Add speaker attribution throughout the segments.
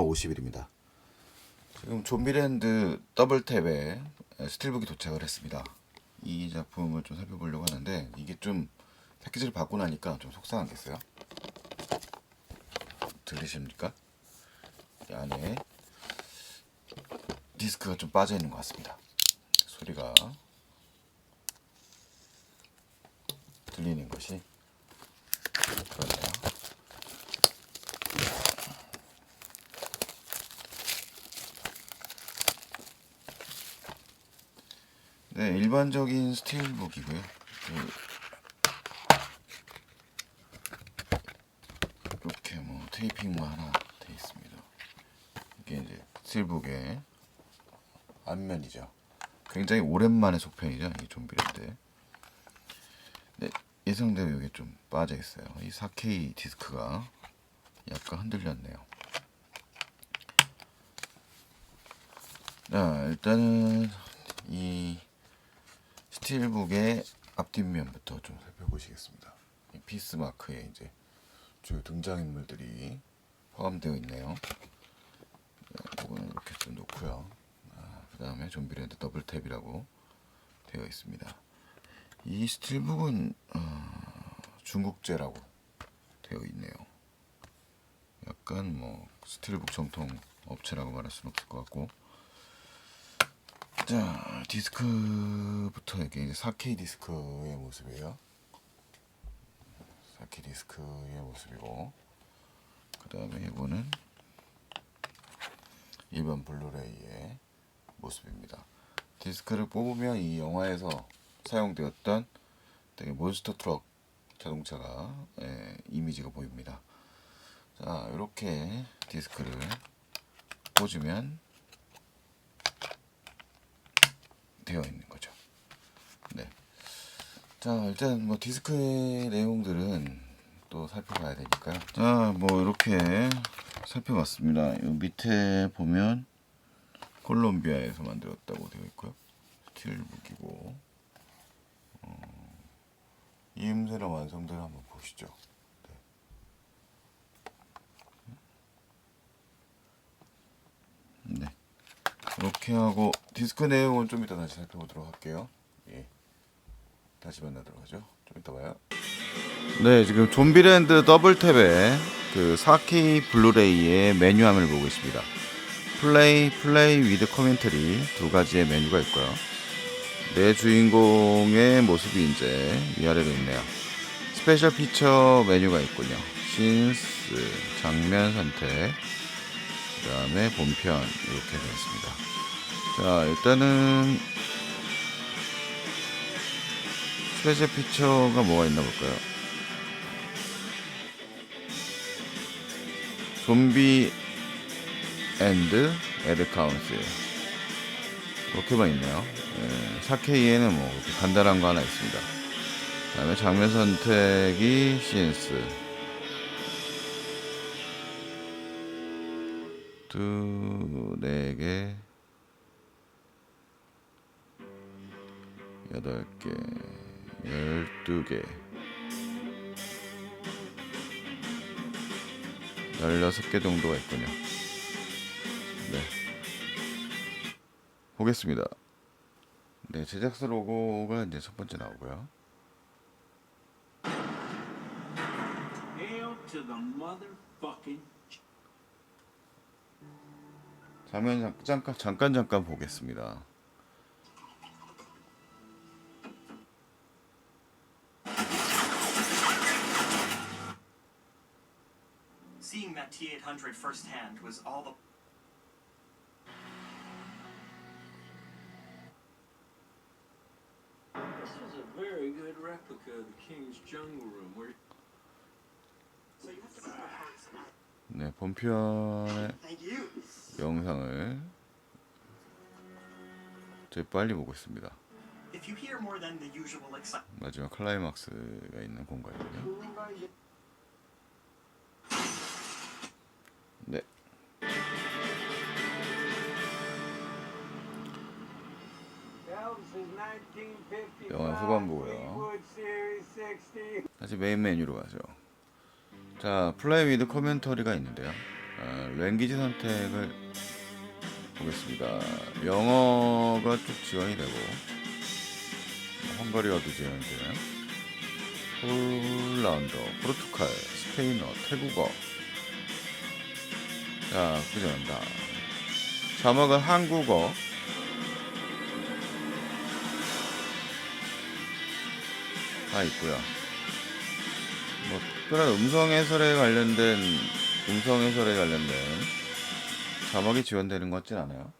Speaker 1: 소마 50일입니다. 지금 좀비랜드 더블탭에 스틸북이 도착을 했습니다. 이 작품을 좀 살펴보려고 하는데 이게 좀 패키지를 받고 나니까 좀 속상하겠어요. 들리십니까? 이 안에 디스크가 좀 빠져 있는 것 같습니다. 소리가 들리는 것이 그렇네요. 네, 일반적인 스틸북이고요. 그 이렇게 뭐 테이핑만 하나 돼 있습니다. 이게 이제 스틸북의 앞면이죠. 굉장히 오랜만에 속편이죠. 이 좀비랜드. 네, 예상대로 여기 좀 빠져 있어요. 이 4K 디스크가 약간 흔들렸네요. 자, 일단은 이 스틸북의 앞뒷면부터 좀 살펴보시겠습니다. 이 피스 마크에 이제 주요 등장인물들이 포함되어 있네요. 네, 이거는 이렇게 좀 놓고요. 아, 그 다음에 좀비랜드 더블 탭이라고 되어 있습니다. 이 스틸북은 어, 중국제라고 되어 있네요. 약간 뭐 스틸북 정통 업체라고 말할 수는 없을 것 같고 자 디스크부터 이게 이제 4K 디스크의 모습이에요. 4K 디스크의 모습이고 그 다음에 이거는 일반 블루레이의 모습입니다. 디스크를 뽑으면 이 영화에서 사용되었던 되게 몬스터 트럭 자동차가 예, 이미지가 보입니다. 자 이렇게 디스크를 꽂으면 되어 있는 거죠. 네. 자 일단 뭐 디스크의 내용들은 또 살펴봐야 되니까요. 자뭐 이렇게 살펴봤습니다. 이 밑에 보면 콜롬비아에서 만들었다고 되어 있고요. 스틸북이고 어, 이 음새랑 완성도를 한번 보시죠. 네. 네. 이렇게 하고 디스크 내용은 좀 이따 다시 살펴보도록 할게요. 예. 다시 만나도록 하죠. 좀 이따 봐요. 네, 지금 좀비랜드 더블탭의 그 4K 블루레이의 메뉴함을 보고 있습니다. 플레이, 플레이 위드 코멘터리 두 가지의 메뉴가 있고요. 내 주인공의 모습이 이제 위아래로 있네요. 스페셜 피처 메뉴가 있군요. 신스, 장면 선택, 그 다음에 본편 이렇게 되어 있습니다. 자, 일단은 스페셜 피처가 뭐가 있나 볼까요? 좀비 앤드 에드 카운슬 이렇게만 있네요. 예, 4K에는 뭐 이렇게 간단한 거 하나 있습니다. 그 다음에 장면 선택이 신스 두네 개 여덟 개 열두 개 16개 정도가 있군요. 네. 보겠습니다. 네, 제작사 로고가 이제 첫 번째 나오고요. 장면 잠- 잠깐 잠깐 잠깐 보겠습니다.
Speaker 2: Firsthand was all the
Speaker 3: This was a very good replica of the King's Jungle Room. Where
Speaker 1: 네, 본편의
Speaker 2: Thank you.
Speaker 1: 영상을 제 빨리 보고 있습니다.
Speaker 2: If you hear more than the usual excitement,
Speaker 1: 마지막 클라이막스가 있는 공간이군요. 영화 후반부고요. 다시 메인 메뉴로 가죠. 자, 플레이 위드 코멘터리가 있는데요. 어, 랭귀지 선택을 보겠습니다. 영어가 쭉 지원이 되고 헝가리어도 지원이 되는 폴란드, 포르투갈, 스페인어, 태국어 자, 그전다 자막은 한국어 다 있고요. 뭐 특별한 음성 해설에 관련된 음성 해설에 관련된 자막이 지원되는 것 같진 않아요.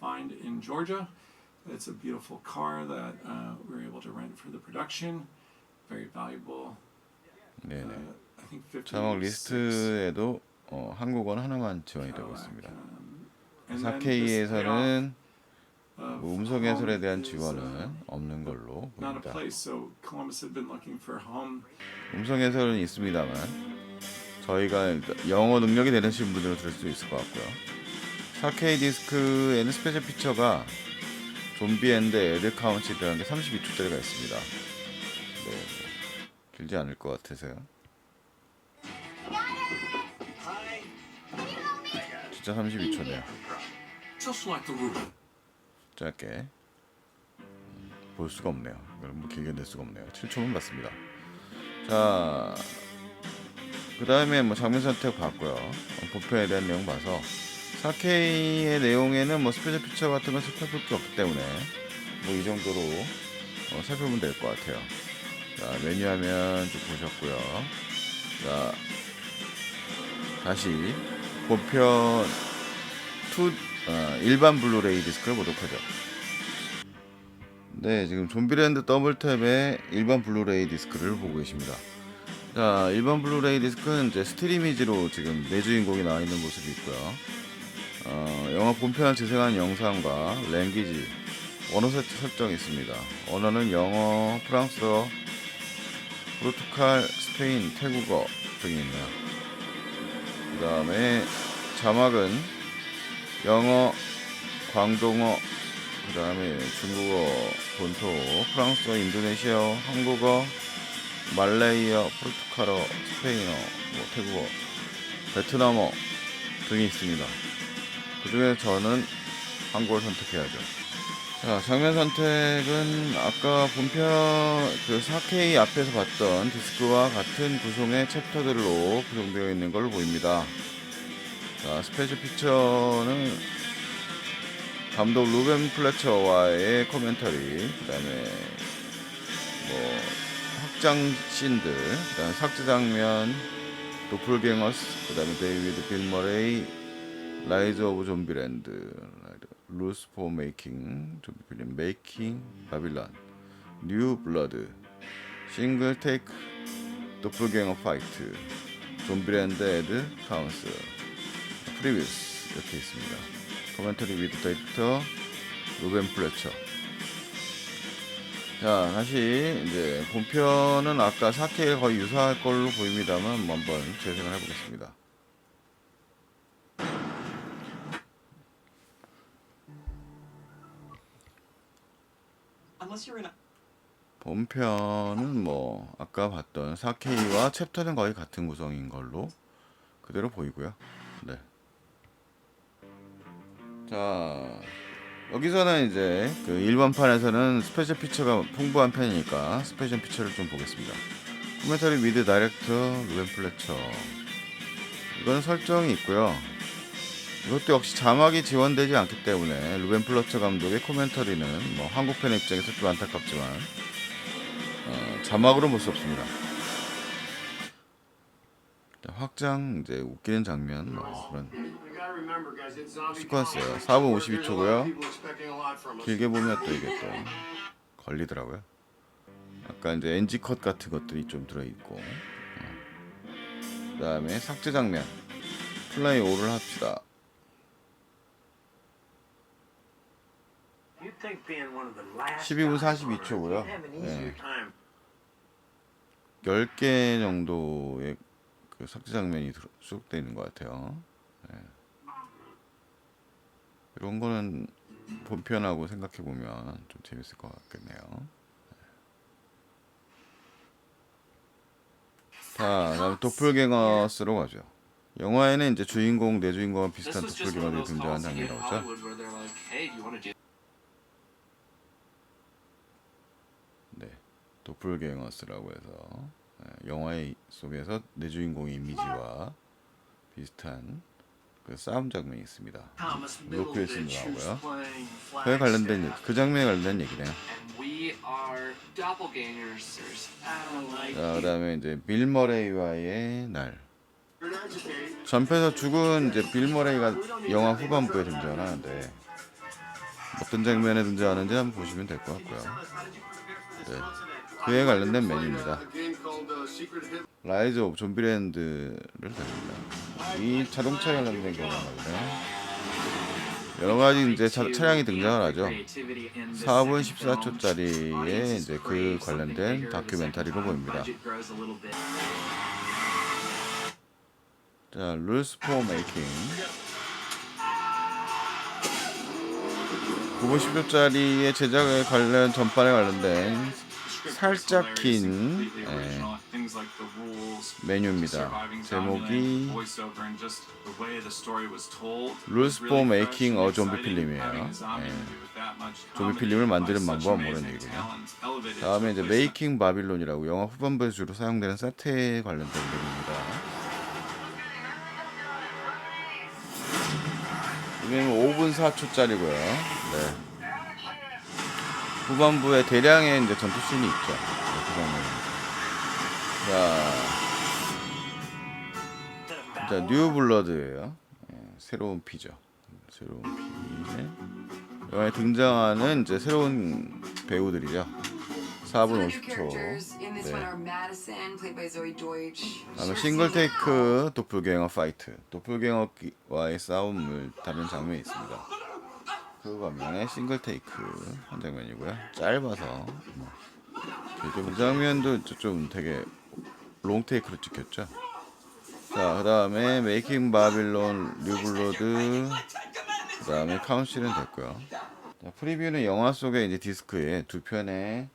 Speaker 3: Find in Georgia. It's a beautiful car that uh, we were able to rent for the production. Very valuable.
Speaker 1: 네네.
Speaker 3: Uh, I think 50.
Speaker 1: 자막 리스트에도 어, 한국어는 하나만 지원이 되고 있습니다. 4K에서는 뭐 음성 해설에 대한 지원은 없는 걸로 보입니다. 음성 해설은 있습니다만 저희가 영어 능력이 되시는 분들은 들을 수 있을 것 같고요. 4K 디스크에는 스페셜 피처가 좀비 앤드 에드 카운트라는 게 32초짜리가 있습니다. 네, 뭐 길지 않을 것 같아서요. 진짜 32초네요. 짧게 음, 볼 수가 없네요. 뭐 길게 낼 수가 없네요. 7초만 봤습니다. 자, 그 다음에 뭐 장면 선택 봤고요. 어, 본편에 대한 내용 봐서 4K의 내용에는 뭐 스페셜 피처 같은 건 살펴볼 게 없기 때문에 뭐 이 정도로 어, 살펴보면 될 것 같아요. 자, 메뉴 화면 좀 보셨고요. 자, 다시 본편 투 어, 일반 블루레이 디스크를 보도록 하죠. 네, 지금 좀비랜드 더블탭의 일반 블루레이 디스크를 보고 계십니다. 자, 일반 블루레이 디스크는 이제 스트리미지로 지금 내 주인공이 나와 있는 모습이 있고요. 어, 영화 본편을 재생한 영상과 랭귀지, 언어 설- 설정이 있습니다. 언어는 영어, 프랑스어, 포르투갈, 스페인, 태국어 등이 있네요. 그 다음에 자막은 영어, 광동어, 그 다음에 중국어, 본토, 프랑스어, 인도네시아어, 한국어, 말레이어, 포르투갈어, 스페인어, 뭐 태국어, 베트남어 등이 있습니다. 그 중에 저는 한국어를 선택해야죠. 자, 장면 선택은 아까 본편 그 4K 앞에서 봤던 디스크와 같은 구성의 챕터들로 구성되어 있는 걸로 보입니다. 자, 스페셜 피처는 감독 루벤 플래처와의 코멘터리, 그 다음에 뭐 확장 씬들, 그 다음에 삭제 장면, 도플갱어스, 그 다음에 데이비드 빌 머레이, 라이즈 오브 좀비랜드, 루스 포 메이킹, 좀비 필름 메이킹, 바빌론, 뉴 블러드, 싱글 테이크, 도플갱어 파이트, 좀비랜드 에드 카운슬, 프 리뷰스 이렇게 있습니다. 코멘터리 위드 다이렉터 루벤 플래처. 자 다시 이제 본편은 아까 4K에 거의 유사할 걸로 보입니다만 뭐 한번 재생을 해보겠습니다. 본편은 뭐 아까 봤던 4K와 챕터는 거의 같은 구성인 걸로 그대로 보이고요. 네. 자 여기서는 이제 그 일반판에서는 스페셜 피처가 풍부한 편이니까 스페셜 피처를 좀 보겠습니다. 코멘터리 미드 다이렉터 루벤 플래처 이건 설정이 있고요. 이것도 역시 자막이 지원되지 않기 때문에 루벤 플러처 감독의 코멘터리는 뭐 한국 팬 입장에서 좀 안타깝지만 어, 자막으로 볼 수 없습니다. 자, 확장 이제 웃기는 장면 뭐 그런
Speaker 4: 스쿼스예요.
Speaker 1: 4분
Speaker 4: 4분
Speaker 1: 52초고요.
Speaker 4: 52초고요.
Speaker 1: 길게 보면 또 이게 또 걸리더라고요. 약간 이제 NG 컷 같은 것들이 좀 들어 있고. 그 다음에 삭제 장면. 플레이 5를 합시다.
Speaker 4: 12분 42초고요.
Speaker 1: 네.
Speaker 4: 네.
Speaker 1: 10개 정도의 그 삭제 장면이 수록되어 있는 것 같아요. 네. 이런 거는 본편하고 생각해 보면 좀 재밌을 것 같겠네요. 네. 자, 다음 도플갱어스로 가죠. 영화에는 이제 주인공 내 주인공과 비슷한 도플갱어들이
Speaker 5: you
Speaker 1: 장면이 나오죠. 네, 도플갱어스라고 해서 예, 영화의 속에서 내 주인공의 이미지와 비슷한 그 싸움 장면이 있습니다.
Speaker 2: Thomas
Speaker 1: 로크 윌슨도
Speaker 2: Middleditch, who's
Speaker 1: 나오고요. 그에 관련된 얘기. 그 장면에 관련된 얘기네요. 자, 그다음에 이제 빌 머레이와의 날. 전편에서 죽은 이제 빌 머레이가 영화 후반부에 등장을 하는데 어떤 장면에 등장하는지 한번 보시면 될 것 같고요. 네. 그에 관련된 메뉴입니다. 라이즈 오브 좀비랜드를 다닙니다. 이 자동차 관련된 경우인데 여러 가지 이제 차, 차량이 등장을 하죠. 4분 14초짜리의 이제 그 관련된 다큐멘터리로 보입니다. 자, 룰스 포 메이킹. 9분 10초짜리의 제작에 관련 전반에 관련된 살짝 긴 예, 메뉴입니다. 제목이 for Making a Zombie 필름이에요. 예. 좀비 필름을 만드는 방법은 모르는 얘기군요. 다음에 이제 메이킹 바빌론이라고 영화 후반부에 주로 사용되는 세트에 관련된 메뉴입니다. 이게는 5분 4초짜리고요. 네. 후반부에 대량의 이제 전투 씬이 있죠. 네. 자, 자, 뉴 블러드예요. 예, 새로운 피죠. 새로운 피. 영화에 등장하는 이제 새로운 배우들이죠. 4분
Speaker 6: Some new
Speaker 1: 50초.
Speaker 6: characters in this one
Speaker 1: 네. 다음에 싱글 테이크 도플갱어 파이트. 도플갱어와의 싸움을 다룬 장면이 있습니다. 그 반면에 싱글 테이크 한 장면이고요. 짧아서 뭐. 그 장면도 좀 되게 롱 테이크로 찍혔죠. 자, 그 다음에 메이킹 바빌론 뉴블로드 그 다음에 카운실은 됐고요. 자, 프리뷰는 영화 속에 이제 디스크에 두 편의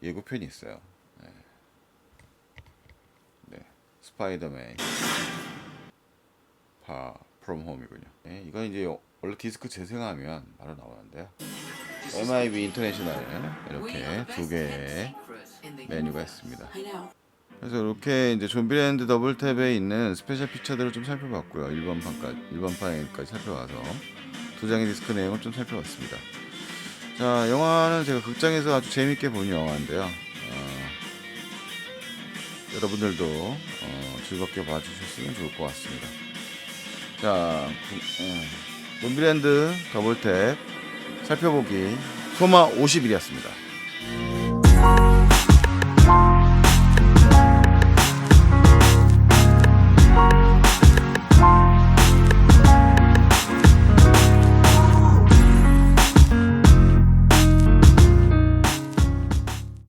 Speaker 1: 예고편이 있어요. 네. 네. 스파이더맨 파 프롬 홈이군요. 네, 이건 이제 원래 디스크 재생하면 바로 나오는데요. MIB 인터내셔널 이렇게 두 개의 메뉴가 있습니다. 그래서 이렇게 이제 좀비랜드 더블탭에 있는 스페셜 피처들을 좀 살펴봤고요. 1번 판까지 1번 판까지 살펴봐서 두 장의 디스크 내용을 좀 살펴봤습니다. 자, 영화는 제가 극장에서 아주 재밌게 본 영화인데요. 어, 여러분들도 어, 즐겁게 봐주셨으면 좋을 것 같습니다. 자, 구- 어, 좀비랜드 더블탭 살펴보기 소마 50일이었습니다.